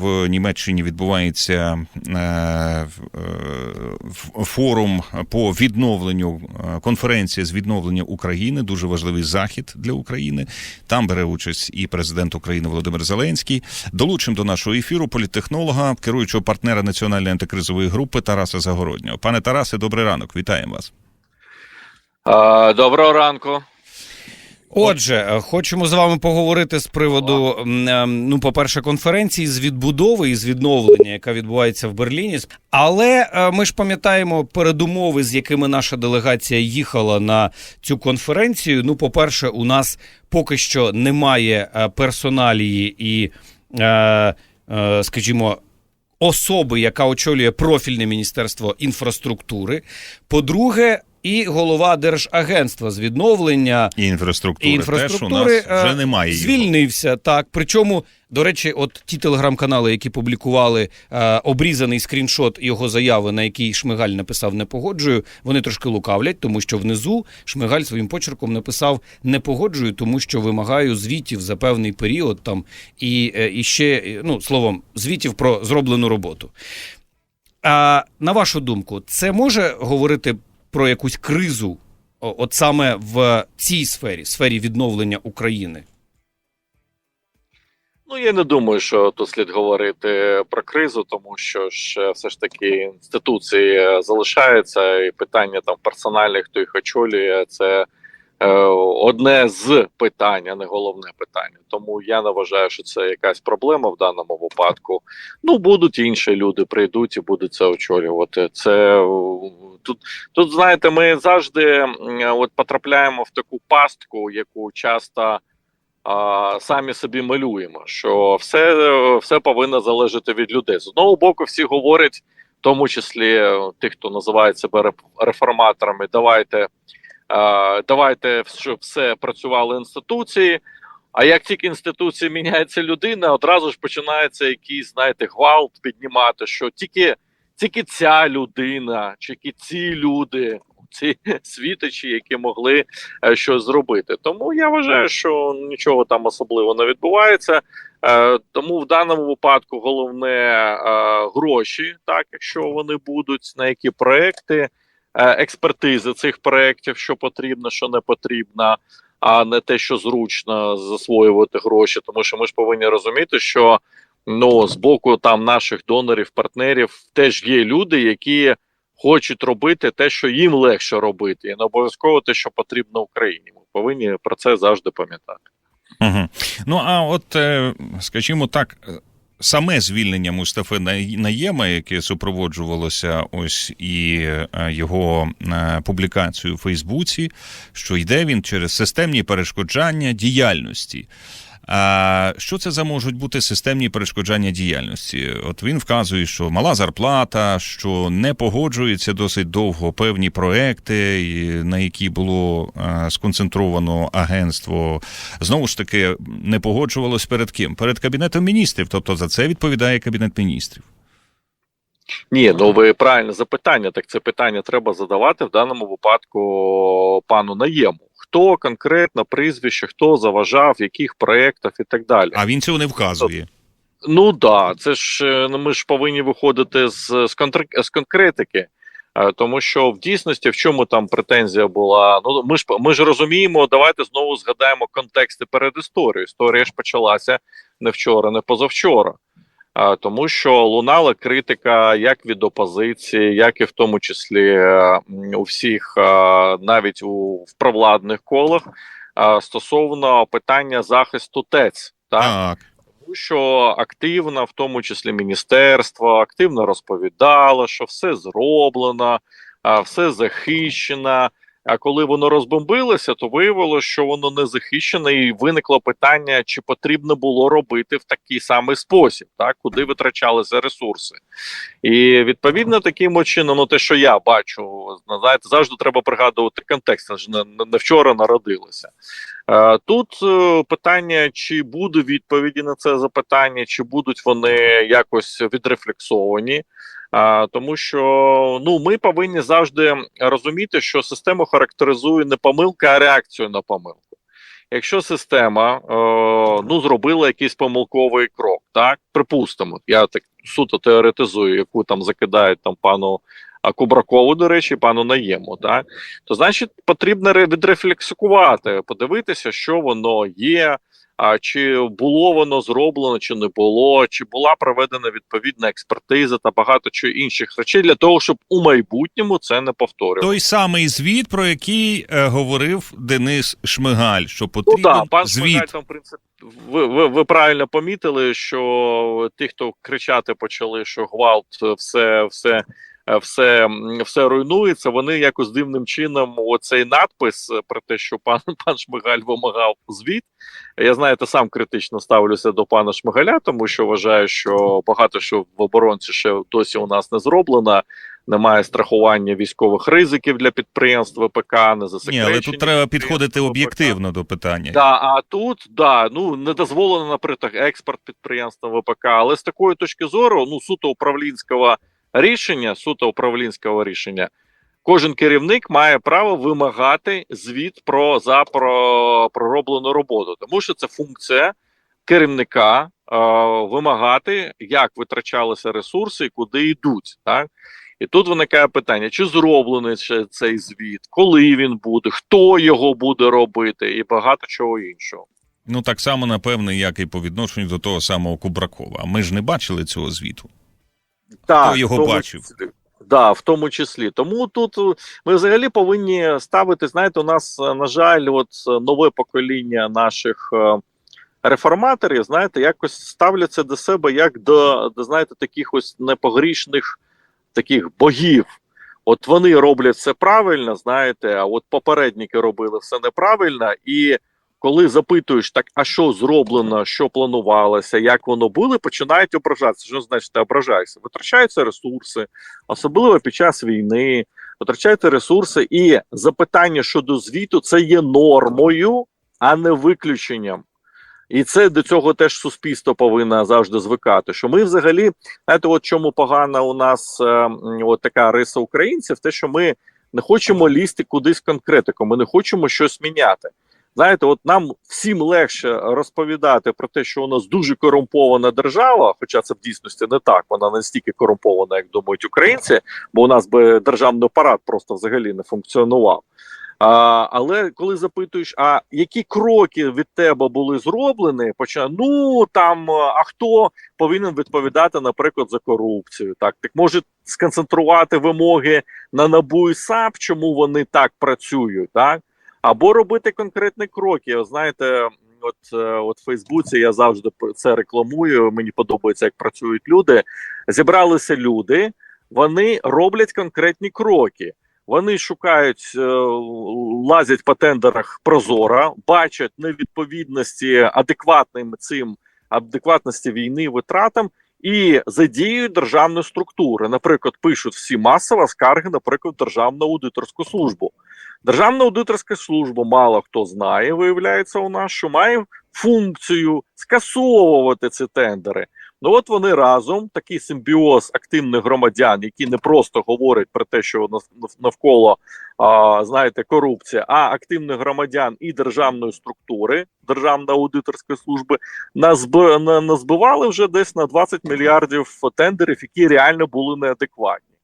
В Німеччині відбувається е, е, форум по відновленню е, конференція з відновлення України. Дуже важливий захід для України. Там бере участь і президент України Володимир Зеленський. Долучимо до нашого ефіру політтехнолога, керуючого партнера національної антикризової групи Тараса Загороднього. Пане Тарасе, добрий ранок. Вітаємо вас. Доброго ранку. Отже, е, хочемо з вами поговорити з приводу, е, ну, по-перше, конференції з відбудови і з відновлення, яка відбувається в Берліні. Але е, ми ж пам'ятаємо передумови, з якими наша делегація їхала на цю конференцію. Ну, по-перше, у нас поки що немає е, персоналії і, скажімо, особи, яка очолює профільне міністерство інфраструктури. По-друге, і голова Держагентства з відновлення І інфраструктури, і інфраструктури теж у нас вже е, немає. його. звільнився. Так, причому, до речі, от ті телеграм-канали, які публікували е, обрізаний скріншот його заяви, на який Шмигаль написав не погоджую, вони трошки лукавлять, тому що внизу Шмигаль своїм почерком написав не погоджую, тому що вимагаю звітів за певний період там і, е, і ще е, ну словом звітів про зроблену роботу. А на вашу думку, це може говорити про якусь кризу, от саме в цій сфері, сфері відновлення України? Ну я не думаю, що тут слід говорити про кризу, тому що ж все ж таки інституції залишаються, і питання там персональних, хто їх очолює, це одне з питань, а не головне питання. Тому я не вважаю, що це якась проблема в даному випадку. Ну будуть інші люди, прийдуть і будуть це очолювати. Це е, тут, тут знаєте, ми завжди от потрапляємо в таку пастку, яку часто самі собі малюємо, що все, все повинно залежати від людей. З одного боку, всі говорять, в тому числі е, тих, хто називає себе реформаторами, давайте, давайте, щоб все працювали інституції. А як тільки інституції міняється людина, одразу ж починається якийсь, знаєте, гвалт піднімати, що тільки, тільки ця людина, тільки ці люди, ці світочі, які могли е, щось зробити. Тому я вважаю, що нічого там особливо не відбувається. Е, Тому в даному випадку головне е, гроші, так якщо вони будуть, на які проекти, е, експертизи цих проєктів, що потрібно, що не потрібно, а не те, що зручно засвоювати гроші. Тому що ми ж повинні розуміти, що ну з боку там наших донорів, партнерів теж є люди, які хочуть робити те, що їм легше робити, і не обов'язково те, що потрібно Україні. Ми повинні про це завжди пам'ятати. Угу. Ну а от, е, скажімо так, е, саме звільнення Мустафи Наєма, яке супроводжувалося ось і е, його публікацію публікацією у Фейсбуці, що йде він через системні перешкоджання діяльності. А що це за можуть бути системні перешкоджання діяльності? От він вказує, що мала зарплата, що не погоджуються досить довго певні проекти, на які було сконцентровано агентство. Знову ж таки, не погоджувалось перед ким? Перед кабінетом міністрів. Тобто за це відповідає кабінет міністрів. Ні, ну ви правильне запитання. Так це питання треба задавати в даному випадку пану Наєму. Хто конкретно прізвище, хто заважав, в яких проєктах і так далі. А він цього не вказує. Ну да, це ж е, ну, ми ж повинні виходити з, з, контр- з конкретики. е, Тому що в дійсності в чому там претензія була? Ну ми ж ми ж розуміємо, давайте знову згадаємо контексти перед історією. Історія ж почалася не вчора, не позавчора. Тому що лунала критика як від опозиції, як і в тому числі е, у всіх, е, навіть у в провладних колах, е, стосовно питання захисту ТЕЦ. Так? Так. Тому що активно, в тому числі міністерство, активно розповідало, що все зроблено, все захищено. А коли воно розбомбилося, то виявилося, що воно не захищене, і виникло питання, чи потрібно було робити в такий самий спосіб, так куди витрачалися ресурси. І відповідно таким чином, ну те, що я бачу, знаєте, завжди треба пригадувати контекст, ж не, не, вчора народилося. Е, Тут е, питання, чи буде відповіді на це запитання, чи будуть вони якось відрефлексовані. Тому що ну ми повинні завжди розуміти, що систему характеризує не помилка, а реакцію на помилку. якщо система е, ну зробила якийсь помилковий крок, так припустимо, я так суто теоретизую, яку там закидають там пану а, Кубракову, до речі, пану Наєму, так то значить потрібно ре- відрефлексувати, подивитися, що воно є. А чи було воно зроблено, чи не було, чи була проведена відповідна експертиза та багато чого інших речей для того, щоб у майбутньому це не повторювати. Той самий звіт, про який е, говорив Денис Шмигаль, що Ну потрібен так, пан звіт. Шмигаль там, в принципі, ви, ви, ви правильно помітили, що ті, хто кричати почали, що гвалт, все, все, все, все руйнується, вони якось дивним чином оцей надпис е, про те, що пан, пан Шмигаль вимагав звіт. Я знаєте, сам критично ставлюся до пана Шмигаля, тому що вважаю, що багато що в оборонці ще досі у нас не зроблено. Немає страхування військових ризиків для підприємств ВПК, не Ні, але тут треба підходити ВПК. об'єктивно до питання. Да, а тут да, ну не дозволено, наприклад, експорт підприємства ВПК. Але з такої точки зору, ну суто управлінського рішення, суто управлінського рішення, кожен керівник має право вимагати звіт про за про пророблену роботу, тому що це функція керівника е, вимагати, як витрачалися ресурси і куди йдуть. Так і тут виникає питання: чи зроблений ще цей звіт, коли він буде, хто його буде робити, і багато чого іншого. Ну так само, напевно, як і по відношенню до того самого Кубракова. Ми ж не бачили цього звіту. Так, його тому бачив? Да, в тому числі. Тому тут е, ми взагалі повинні ставити. Знаєте, у нас, е, на жаль, от е, нове покоління наших реформаторів, знаєте, якось ставляться до себе як до, до знаєте, таких ось непогрішних таких богів. От вони роблять все правильно, знаєте, а от попередники робили все неправильно, і коли запитуєш, так а що зроблено, що планувалося, як воно було, починають ображатися. Що значить ображаєшся? Витрачаються ресурси, особливо під час війни, витрачаються ресурси, і запитання щодо звіту це є нормою, а не виключенням. І це до цього теж суспільство повинно завжди звикати. Що ми взагалі, знаєте, от чому погана у нас е, от така риса українців, те, що ми не хочемо лізти кудись конкретику, ми не хочемо щось міняти. Знаєте, от нам всім легше розповідати про те, що у нас дуже корумпована держава, хоча це в дійсності не так, вона не стільки корумпована, як думають українці, бо у нас би державний апарат просто взагалі не функціонував. А, але коли запитуєш, а які кроки від тебе були зроблені, поча ну там а хто повинен відповідати, наприклад, за корупцію? Так, так може сконцентрувати вимоги на НАБУ і САП, чому вони так працюють, так або робити конкретні кроки. Знаєте, от, е, от в Фейсбуці я завжди це рекламую. Мені подобається, як працюють люди. Зібралися люди, вони роблять конкретні кроки. Вони шукають, е, лазять по тендерах прозоро, бачать невідповідності адекватним цим адекватності війни витратам і задіюють державні структури. Наприклад, пишуть всі масово скарги, наприклад, Державну аудиторську службу. Державна аудиторська служба, мало хто знає, виявляється у нас, що має функцію скасовувати ці тендери. Ну от вони разом, такий симбіоз активних громадян, які не просто говорять про те, що нав- навколо а, знаєте, корупція, а активних громадян і державної структури, Державної аудиторської служби, назб- назбивали вже десь на 20 мільярдів тендерів, які реально були неадекватні.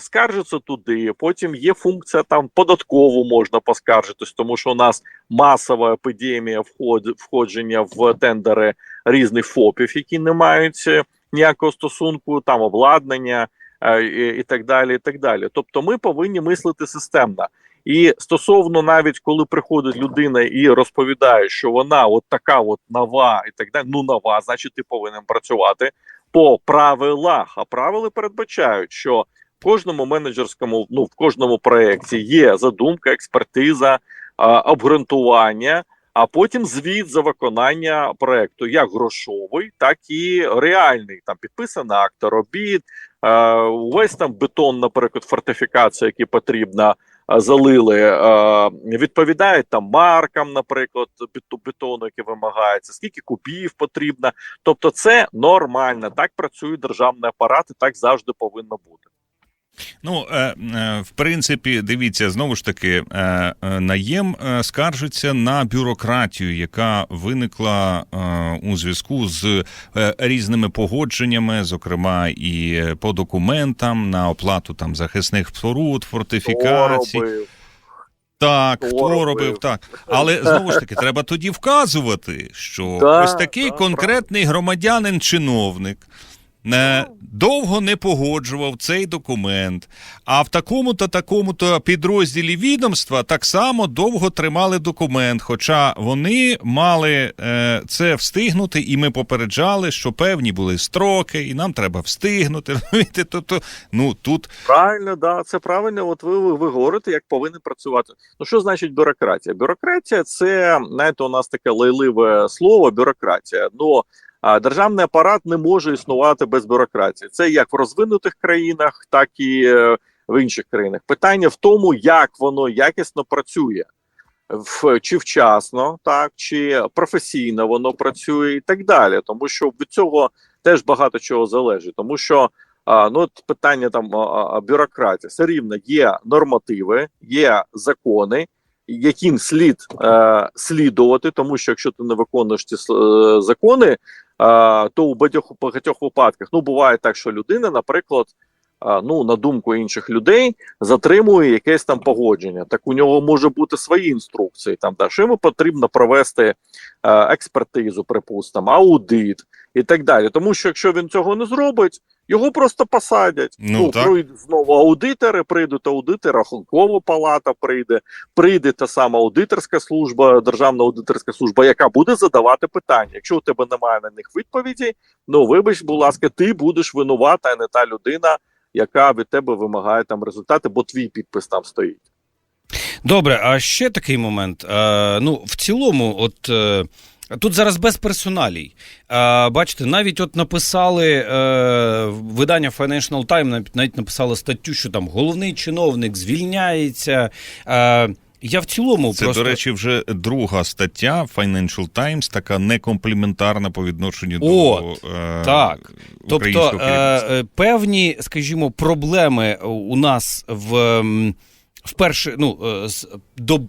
Скаржаться туди. Потім є функція там податкову можна поскаржитись, тому що у нас масова епідемія вход, входження в тендери різних ФОПів, які не мають е, ніякого стосунку, там обладнання е, і так далі. І так далі. Тобто, ми повинні мислити системно. І стосовно навіть коли приходить людина і розповідає, що вона от така, от нова, і так далі. Ну нова, значить, ти повинен працювати по правилах. А правила передбачають, що кожному менеджерському, ну в кожному проєкті є задумка, експертиза, обґрунтування, а потім звіт за виконання проєкту, як грошовий, так і реальний. Там підписаний акт робіт, увесь там бетон, наприклад, фортифікація, які потрібна. Залили, відповідають там маркам, наприклад, бетону, який вимагається, скільки кубів потрібно. Тобто, це нормально. Так працює державний апарат, і так завжди повинно бути. Ну, е, е, в принципі, дивіться, знову ж таки, е, наєм скаржиться на бюрократію, яка виникла у зв'язку з різними погодженнями, зокрема і по документам на оплату там захисних споруд, фортифікацій. Так, Хто хто робив, робив? так. Але знову ж таки, треба тоді вказувати, що Да, ось такий да, конкретний громадянин-чиновник. Довго не погоджував цей документ, а в такому-то такому-то підрозділі відомства так само довго тримали документ. Хоча вони мали е, це встигнути, і ми попереджали, що певні були строки, і нам треба встигнути. Тобто, ну тут Правильно, да, це правильно. От ви, ви, ви говорите, як повинен працювати. Ну що значить бюрократія? Бюрократія це знаєте, у нас таке лайливе слово бюрократія. Ну державний апарат не може існувати без бюрократії. Це як в розвинутих країнах, так і е, в інших країнах. Питання в тому, як воно якісно працює. В, чи вчасно, так, чи професійно воно працює і так далі. Тому що від цього теж багато чого залежить. Тому що а, ну, от питання там бюрократії. Все рівно є нормативи, є закони, яким слід е, слідувати, тому що якщо ти не виконуєш ці е, закони, е, то у багатьох, багатьох випадках ну буває так, що людина, наприклад, е, ну на думку інших людей, затримує якесь там погодження. Так у нього може бути свої інструкції. Там да, що йому потрібно провести е, експертизу, припустимо, аудит і так далі. Тому що якщо він цього не зробить, його просто посадять. Ну, так. прийдуть знову аудитори, прийдуть аудитори, рахункова палата прийде, прийде та сама аудиторська служба, державна аудиторська служба, яка буде задавати питання. Якщо у тебе немає на них відповіді, ну вибач, будь ласка, ти будеш винувата, а не та людина, яка від тебе вимагає там результати, бо твій підпис там стоїть. Добре, а ще такий момент. Е, ну, в цілому, от. Е... Тут зараз без персоналій. Бачите, навіть от написали е, видання Financial Times, навіть, написали статтю, що там головний чиновник звільняється. Е, я в цілому Це, просто... до речі, вже друга стаття Financial Times, така некомпліментарна по відношенню От, до е, так. Тобто е, е, певні, скажімо, проблеми у нас в, м, в перше, ну, е, до,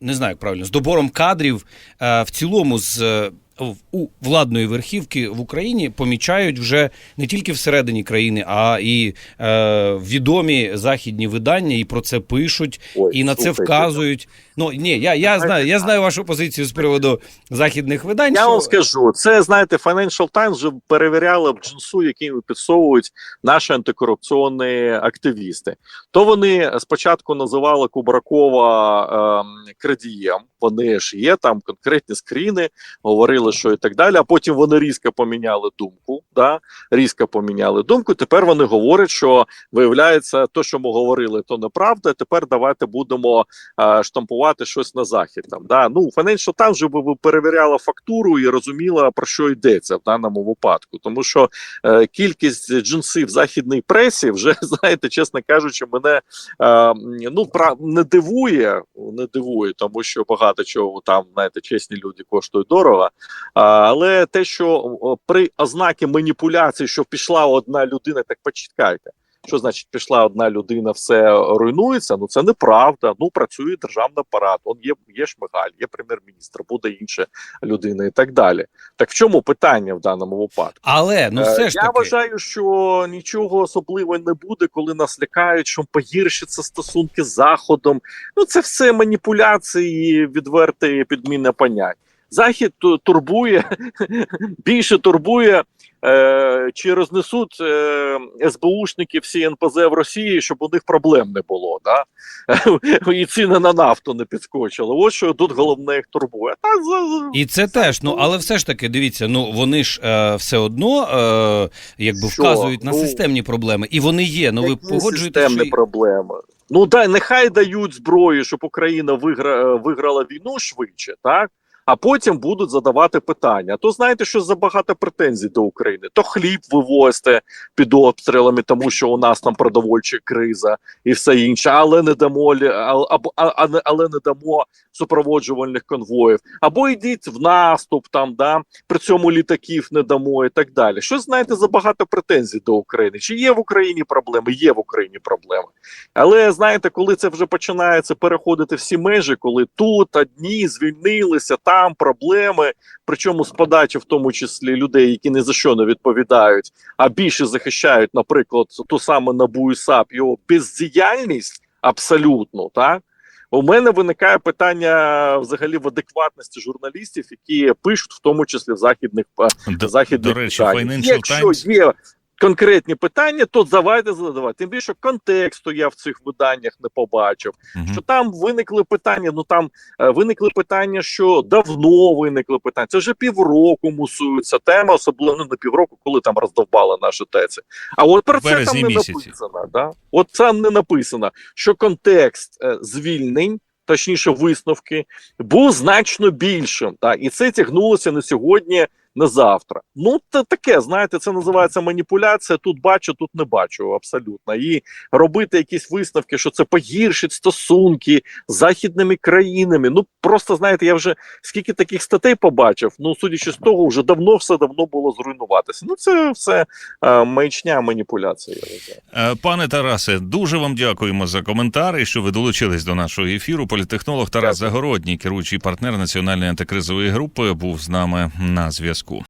не знаю, як правильно, з добором кадрів е, в цілому з. Е, У владної верхівки в Україні помічають вже не тільки всередині країни, а і е, відомі західні видання, і про це пишуть, Ой, і на це слухайте, вказують. Ну ні, я, я знаю, я знаю вашу позицію з приводу західних видань. Я що- вам скажу, це знаєте, Financial Times вже перевіряли джинсу, яким підсовують наші антикорупційні активісти. То вони спочатку називали Кубракова ем, крадієм. Вони ж є там конкретні скріни, говорили, що і так далі. А потім вони різко поміняли думку. Да? Різко поміняли думку. Тепер вони говорять, що виявляється, то, що ми говорили, то неправда. Тепер давайте будемо е, штампувати щось на захід. Там да ну Financial Times вже би перевіряла фактуру і розуміла про що йдеться в даному випадку, тому що е, кількість джинсів західній пресі вже знаєте, чесно кажучи, мене е, ну пра не дивує, не дивує, тому що багато чого там знаєте, чесні люди коштують дорого. Але те, що при ознакі маніпуляції, що пішла одна людина, так почекайте. Що значить пішла одна людина, все руйнується? Ну це неправда. Ну працює державний апарат. Он є, є Шмигаль, є прем'єр-міністр, буде інша людина і так далі. Так в чому питання в даному випадку? Але ну Е, все ж Я таки. вважаю, що нічого особливого не буде, коли нас лякають, що погіршаться стосунки з заходом. Ну це все маніпуляції, відверте підмінне понять. Захід турбує більше турбує, е, чи рознесуть е, СБУшники всі НПЗ в Росії, щоб у них проблем не було. Да? І ціни на нафту не підскочили. Ось що тут головне їх турбує. За- І це теж, ну але все ж таки, дивіться, ну вони ж е, все одно е, якби Що? вказують на Ну, системні проблеми, і вони є. Ну ви погоджуєте, системні що... проблеми. Ну дай нехай дають зброю, щоб Україна вигра, виграла війну швидше, так? А потім будуть задавати питання. То знаєте, що забагато претензій до України. То хліб вивозьте під обстрілами, тому що у нас там продовольча криза і все інше, але не дамо лі- або а, а не- але не дамо супроводжувальних конвоїв. Або йдіть в наступ, там да при цьому літаків не дамо і так далі. Що знаєте, забагато претензій до України? Чи є в Україні проблеми? Є в Україні проблеми. Але знаєте, коли це вже починається переходити всі межі, коли тут одні звільнилися, там проблеми, причому з подачі, в тому числі людей, які ні за що не відповідають, а більше захищають, наприклад, ту саме НАБУ і САП, його бездіяльність абсолютно так. У мене виникає питання взагалі в адекватності журналістів, які пишуть, в тому числі в західних е, До, західних до речі, питаннях. Якщо є конкретні питання, то давайте задавати. Тим більше контексту я в цих виданнях не побачив. Мгм. Що там виникли питання? Ну там е, виникли питання, що давно виникли питання. Це вже півроку мусується тема, особливо ну, не півроку, коли там роздовбали наші теці. А от про це там не місяці. написано. Да? От там не написано, що контекст е, звільнень. Точніше, висновки був значно більшим, так і це тягнулося на сьогодні, на завтра. Ну це таке, знаєте, це називається маніпуляція. Тут бачу, тут не бачу абсолютно. І робити якісь висновки, що це погіршить стосунки з західними країнами. Ну просто знаєте, я вже скільки таких статей побачив. Ну судячи з того, вже давно все давно було зруйнуватися. Ну це все е, маячня, маніпуляція. Е, Пане Тарасе, дуже вам дякуємо за коментар і що ви долучились до нашого ефіру. Політехнолог Тарас Дякую. Загородній, керуючий партнер національної антикризової групи, був з нами на зв'язку.